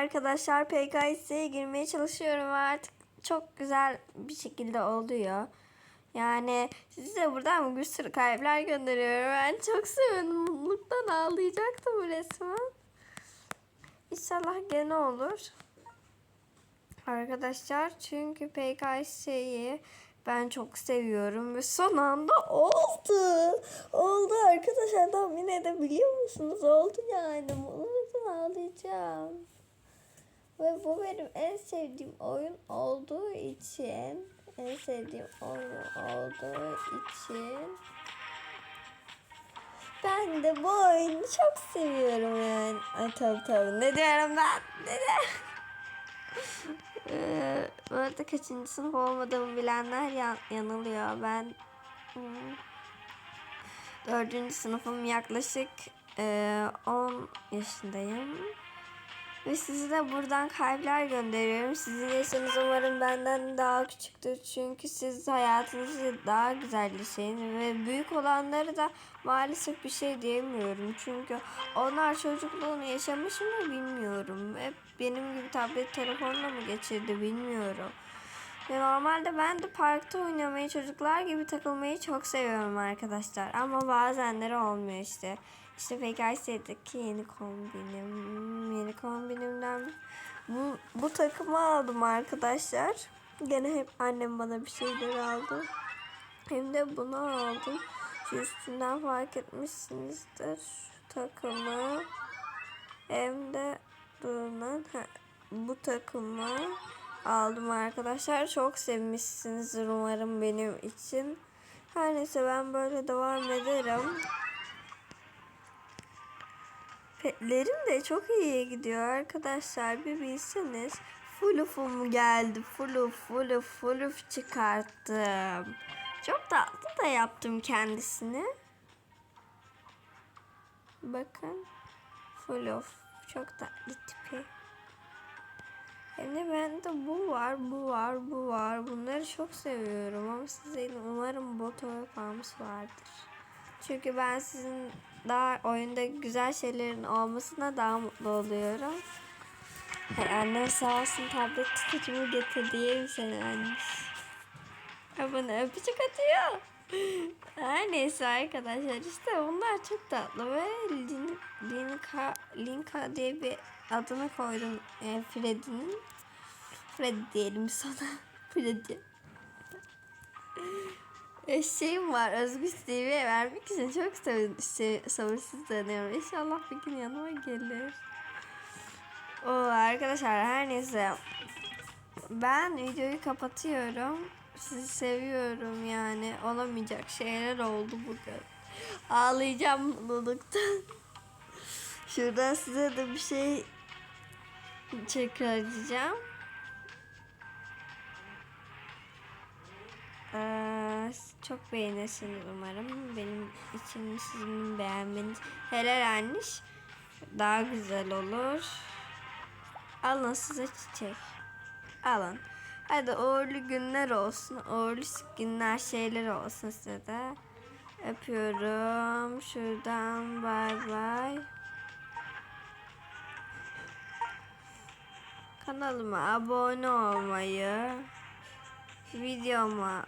arkadaşlar PKS'ye girmeye çalışıyorum ve artık çok güzel bir şekilde oluyor. Yani size buradan bir sürü kalpler gönderiyorum. Ben çok sevindim. Mutluluktan ağlayacaktım resmen. İnşallah gene olur. Arkadaşlar çünkü PKS'yi ben çok seviyorum ve son anda oldu. Oldu arkadaşlar tahmin edebiliyor musunuz? Oldu yani. Mutluluktan ağlayacağım. Ve bu benim en sevdiğim oyun olduğu için en sevdiğim oyun olduğu için ben de bu oyunu çok seviyorum yani. Ay tabii tabii. Ne diyorum ben? Ne? Ee, bu arada kaçıncı sınıf olmadığımı bilenler yan- yanılıyor. Ben hmm, dördüncü sınıfım yaklaşık e, 10 yaşındayım. Ve size de buradan kalpler gönderiyorum. Sizin yaşınız umarım benden daha küçüktür. Çünkü siz hayatınızı daha güzelleşin. Ve büyük olanları da maalesef bir şey diyemiyorum. Çünkü onlar çocukluğunu yaşamış mı bilmiyorum. Hep benim gibi tablet telefonla mı geçirdi bilmiyorum. Ve normalde ben de parkta oynamayı, çocuklar gibi takılmayı çok seviyorum arkadaşlar. Ama bazenleri olmuyor işte. İşte PKS'deki yeni kombinim. Yeni kombinimden bu, bu takımı aldım arkadaşlar. Gene hep annem bana bir şeyler aldı. Hem de bunu aldım. Şu üstünden fark etmişsinizdir. Şu takımı. Hem de durun bu takımı aldım arkadaşlar. Çok sevmişsinizdir umarım benim için. Her neyse ben böyle devam ederim. Petlerim de çok iyi gidiyor arkadaşlar. Bir bilseniz. Fulufum geldi. Fuluf, fuluf, fuluf çıkarttım. Çok tatlı da yaptım kendisini. Bakın. Fuluf. Çok tatlı tipi. De bende bu var, bu var, bu var. Bunları çok seviyorum ama sizin umarım bot farms vardır. Çünkü ben sizin daha oyunda güzel şeylerin olmasına daha mutlu oluyorum. Hey, annem sağ olsun tablet tutucumu getirdi. Yerim seni anne. Ha, Bana öpücük atıyor. Her neyse arkadaşlar işte bunlar çok tatlı ve Lin- Linka, Linka diye bir adını koydum e, Freddy'nin. Freddy diyelim sana. Freddy. Eşeğim var. Özgür TV'ye vermek için çok şey, sabırsızlanıyorum. İnşallah bir gün yanıma gelir. O arkadaşlar her neyse. Ben videoyu kapatıyorum. Sizi seviyorum yani. Olamayacak şeyler oldu bugün. Ağlayacağım mutluluktan. Şuradan size de bir şey çıkaracağım. Ee, çok beğenirsiniz umarım. Benim için sizin beğenmeniz helal anniş. Daha güzel olur. Alın size çiçek. Alın. Hadi uğurlu günler olsun. Uğurlu günler şeyler olsun size de. Öpüyorum. Şuradan bay bay. Kanalıma abone olmayı, videoma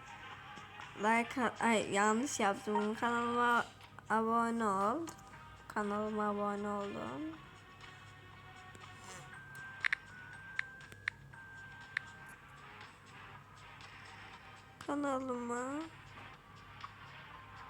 like ay yanlış yaptım. Kanalıma abone ol. Kanalıma abone olun. Kanalıma